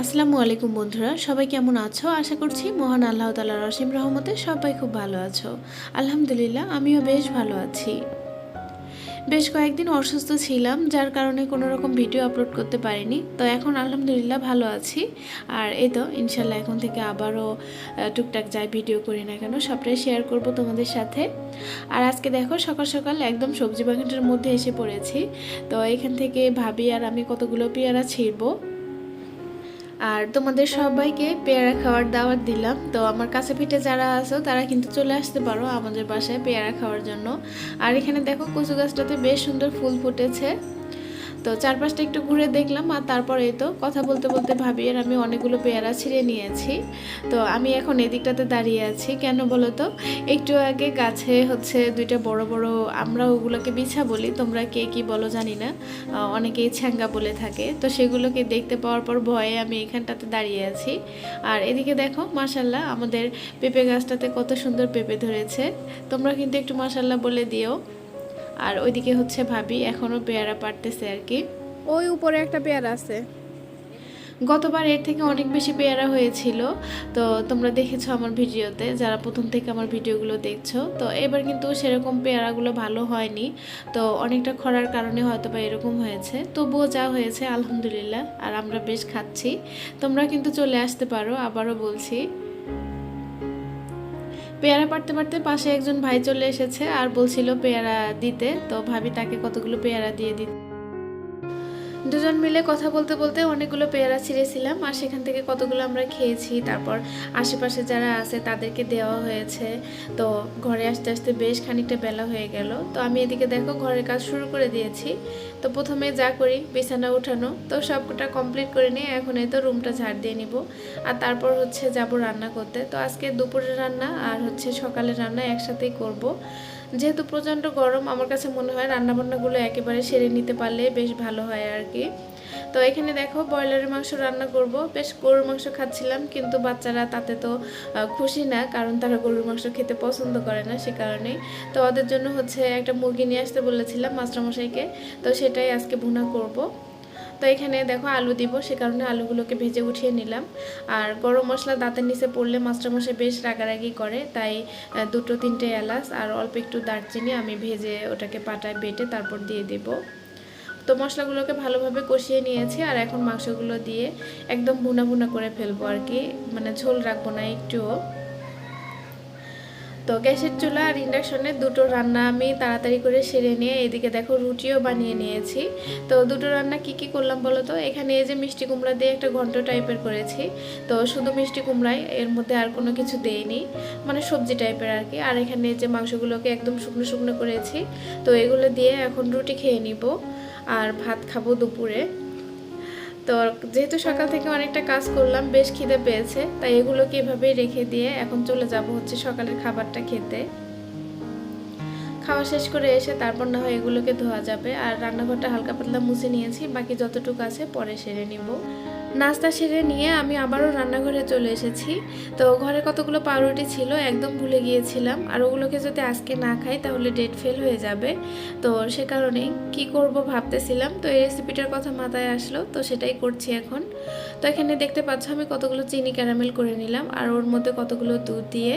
আসসালামু আলাইকুম বন্ধুরা, সবাই কেমন আছো? আশা করছি মহান আল্লাহ তালার রসিম রহমতে সবাই খুব ভালো আছো। আলহামদুলিল্লাহ, আমিও বেশ ভালো আছি। বেশ কয়েকদিন অসুস্থ ছিলাম, যার কারণে কোনো রকম ভিডিও আপলোড করতে পারিনি। তো এখন আলহামদুলিল্লাহ ভালো আছি। আর এই তো ইনশাল্লাহ এখন থেকে আবারও টুকটাক যাই ভিডিও করি না কেন, সবটাই শেয়ার করব তোমাদের সাথে। আর আজকে দেখো, সকাল সকাল একদম সবজি বাগানটার মধ্যে এসে পড়েছি। তো এখান থেকে ভাবি আর আমি কতগুলো পেয়ারা ছিঁড়বো। আর তোমাদের সবাইকে পেয়ারা খাওয়ার দাওয়াত দিলাম। তো আমার কাছে পিঠে যারা আছো, তারা কিন্তু চলে আসতে পারো আমাদের বাসায় পেয়ারা খাওয়ার জন্য। আর এখানে দেখো কচু গাছটাতে বেশ সুন্দর ফুল ফুটেছে। তো চারপাশটা একটু ঘুরে দেখলাম আর তারপরে তো কথা বলতে বলতে ভাবি আর আমি অনেকগুলো পেয়ারা ছিঁড়ে নিয়েছি। তো আমি এখন এদিকটাতে দাঁড়িয়ে আছি। কেন বলো তো? একটু আগে গাছে হচ্ছে দুইটা বড় বড় আমরা ওগুলোকে বিছা বলি। তোমরা কে কি বলো জানি না। অনেকেই ছ্যাঙ্গা বলে থাকে। তো সেগুলোকে দেখতে পাওয়ার পর ভয়ে আমি এখানটাতে দাঁড়িয়ে আছি। আর এদিকে দেখো মাশাল্লাহ আমাদের পেঁপে গাছটাতে কত সুন্দর পেঁপে ধরেছে। তোমরা কিন্তু একটু মাশাল্লাহ বলে দিও। আর ওইদিকে হচ্ছে ভাবি এখনও পেয়ারা পারতেছে আর কি। ওই উপরে একটা পেয়ারা আছে। গতবার এর থেকে অনেক বেশি পেয়ারা হয়েছিল। তো তোমরা দেখেছ আমার ভিডিওতে যারা প্রথম থেকে আমার ভিডিওগুলো দেখছ। তো এবার কিন্তু সেরকম পেয়ারাগুলো ভালো হয়নি। তো অনেকটা খরার কারণে হয়তো বা এরকম হয়েছে। তবুও যা হয়েছে আলহামদুলিল্লাহ। আর আমরা বেশ খাচ্ছি। তোমরা কিন্তু চলে আসতে পারো আবারও বলছি। পেয়ারা পারতে পারতে পাশে একজন ভাই চলে এসেছে আর বলছিল পেয়ারা দিতে, তো ভাবি তাকে কতগুলো পেয়ারা দিয়ে দিতে দুজন মিলে কথা বলতে বলতে অনেকগুলো পেয়ারা ছিঁড়েছিলাম আর সেখান থেকে কতগুলো আমরা খেয়েছি। তারপর আশেপাশে যারা আছে তাদেরকে দেওয়া হয়েছে। তো ঘরে আসতে আসতে বেশ খানিকটা বেলা হয়ে গেল। তো আমি এদিকে দেখো ঘরের কাজ শুরু করে দিয়েছি। তো প্রথমে যা করি, বিছানা উঠানো। তো সবটা কমপ্লিট করে নিয়ে এখন এই তো রুমটা ঝাড় দিয়ে নিব। আর তারপর হচ্ছে যাব রান্না করতে। তো আজকে দুপুরের রান্না আর হচ্ছে সকালের রান্না একসাথেই করব। যেহেতু প্রচণ্ড গরম, আমার কাছে মনে হয় রান্নাবান্নাগুলো একেবারে সেরে নিতে পারলে বেশ ভালো হয় আর কি। তো এখানে দেখো ব্রয়লারের মাংস রান্না করব। বেশ গরুর মাংস খাচ্ছিলাম, কিন্তু বাচ্চারা তাতে তো খুশি না, কারণ তারা গরুর মাংস খেতে পছন্দ করে না সে কারণেই। তো ওদের জন্য হচ্ছে একটা মুরগি নিয়ে আসতে বলেছিলাম মাস্টারমশাইকে, তো সেটাই আজকে ভুনা করব। তো এখানে দেখো আলু দিব, সে কারণে আলুগুলোকে ভেজে উঠিয়ে নিলাম। আর গরম মশলা দাঁতের নিচে পড়লে মাস্টারমশাই বেশ রাগারাগি করে, তাই দুটো তিনটে এলাচ আর অল্প একটু দারচিনি আমি ভেজে ওটাকে পাটায় বেটে তারপর দিয়ে দেব। তো মশলাগুলোকে ভালোভাবে কষিয়ে নিয়েছি আর এখন মাংসগুলো দিয়ে একদম ভুনা ভুনা করে ফেলব আর কি। মানে ঝোল রাখব না, একটুও। তো গ্যাসের চুলা আর ইন্ডাকশনে দুটো রান্না আমি তাড়াতাড়ি করে সেরে নিয়ে এদিকে দেখো রুটিও বানিয়ে নিয়েছি। তো দুটো রান্না কি কি করলাম বলো তো? এখানে এই যে মিষ্টি কুমড়া দিয়ে একটা ঘন্ট টাইপের করেছি। তো শুধু মিষ্টি কুমড়াই, এর মধ্যে আর কোনো কিছু দেইনি। মানে সবজি টাইপের আর কি। আর এখানে যে মাংসগুলোকে একদম শুকনো শুকনো করেছি, তো এগুলো দিয়ে এখন রুটি খেয়ে নিব। আর ভাত খাব দুপুরে। তো যেহেতু সকাল থেকে অনেকটা কাজ করলাম, বেশ খিদে পেয়েছে, তাই এগুলোকে এভাবেই রেখে দিয়ে এখন চলে যাব হচ্ছে সকালের খাবারটা খেতে। খাওয়া শেষ করে এসে তারপর না হয় এগুলোকে ধোয়া যাবে। আর রান্নাঘরটা হালকা পাতলা মুছে নিয়েছি, বাকি যতটুকু আছে পরে সেরে নিব। নাস্তা সেরে নিয়ে আমি আবারও রান্নাঘরে চলে এসেছি। তো ঘরে কতগুলো পাউরুটি ছিল একদম ভুলে গিয়েছিলাম। আর ওগুলোকে যদি আজকে না খাই তাহলে ডেট ফেল হয়ে যাবে। তো সে কারণেই কি করব ভাবতেছিলাম। তো এই রেসিপিটার কথা মাথায় আসলো। তো সেটাই করছি এখন। তো এখানে দেখতে পাচ্ছ আমি কতগুলো চিনি ক্যারামেল করে নিলাম। আর ওর মধ্যে কতগুলো দুধ দিয়ে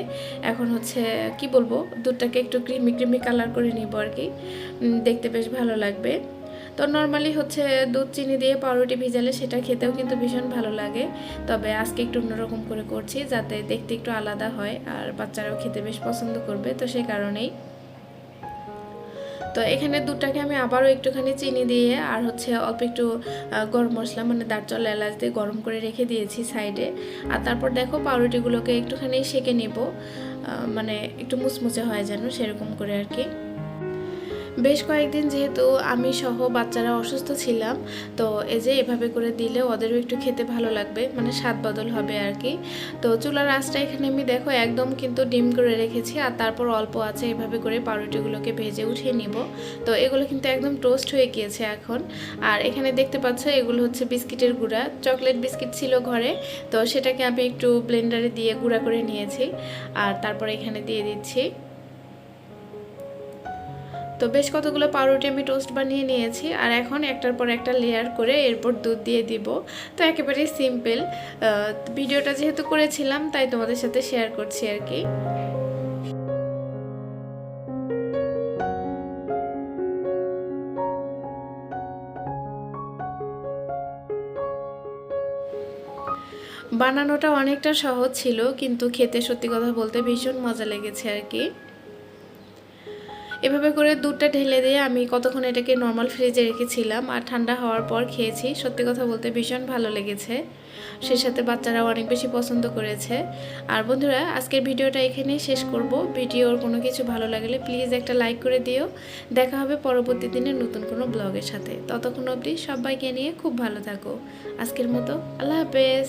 এখন হচ্ছে, কি বলব, দুধটাকে একটু ক্রিমি ক্রিমি কালার করে নিব আর কি। দেখতে বেশ ভালো লাগবে। তো নর্মালি হচ্ছে দুধ, চিনি দিয়ে পাউরুটি ভিজালে সেটা খেতেও কিন্তু ভীষণ ভালো লাগে। তবে আজকে একটু অন্যরকম করে করছি যাতে দেখতে একটু আলাদা হয় আর বাচ্চারাও খেতে বেশ পছন্দ করবে, তো সেই কারণেই। তো এখানে দুধটাকে আমি আবারও একটুখানি চিনি দিয়ে আর হচ্ছে অল্প একটু গরম মশলা মানে দারচল এলাচ দিয়ে গরম করে রেখে দিয়েছি সাইডে আর তারপর দেখো পাউরুটিগুলোকে একটুখানি সেকে নেব মানে একটু মুচমুচে হয় যেন সেরকম করে আর কি। বেশ কয়েকদিন যেহেতু আমি সহ বাচ্চারা অসুস্থ ছিলাম, তো এই যে এভাবে করে দিলে ওদেরও একটু খেতে ভালো লাগবে মানে স্বাদ বদল হবে আর কি। তো চুলার আঁচটা এখানে আমি দেখো একদম কিন্তু ডিম করে রেখেছি আর তারপর অল্প আছে, এভাবে করে পাউরুটিগুলোকে ভেজে উঠিয়ে নিব। তো এগুলো কিন্তু একদম টোস্ট হয়ে গিয়েছে এখন। আর এখানে দেখতে পাচ্ছ এগুলো হচ্ছে বিস্কিটের গুঁড়া, চকলেট বিস্কিট ছিল ঘরে, তো সেটাকে আমি একটু ব্লেন্ডারে দিয়ে গুঁড়া করে নিয়েছি। আর তারপর এখানে দিয়ে দিচ্ছি তো বেশ কতগুলো পাউরুটি আমি টোস্ট বানিয়ে নিয়েছি, আর এখন একটার পর একটা লেয়ার করে এরপর দুধ দিয়ে দিব। তো একেবারেই সিম্পল ভিডিওটা যেহেতু করেছিলাম, তাই তোমাদের সাথে শেয়ার করছি আর কি। বানানোটা অনেকটা সহজ ছিল, কিন্তু খেতে সত্যি কথা বলতে ভীষণ মজা লেগেছে আর কি। এভাবে করে দুধটা ঢেলে দিয়ে আমি কতক্ষণ এটাকে নর্মাল ফ্রিজে রেখেছিলাম আর ঠান্ডা হওয়ার পর খেয়েছি। সত্যি কথা বলতে ভীষণ ভালো লেগেছে। সেই সাথে বাচ্চারাও অনেক বেশি পছন্দ করেছে। আর বন্ধুরা, আজকের ভিডিওটা এখানেই শেষ করব। ভিডিওর কোনো কিছু ভালো লাগলে প্লিজ একটা লাইক করে দিও। দেখা হবে পরবর্তী দিনে নতুন কোনো ব্লগের সাথে। ততক্ষণ অবধি সবাইকে নিয়ে খুব ভালো থাকো। আজকের মতো আল্লাহ হাফেজ।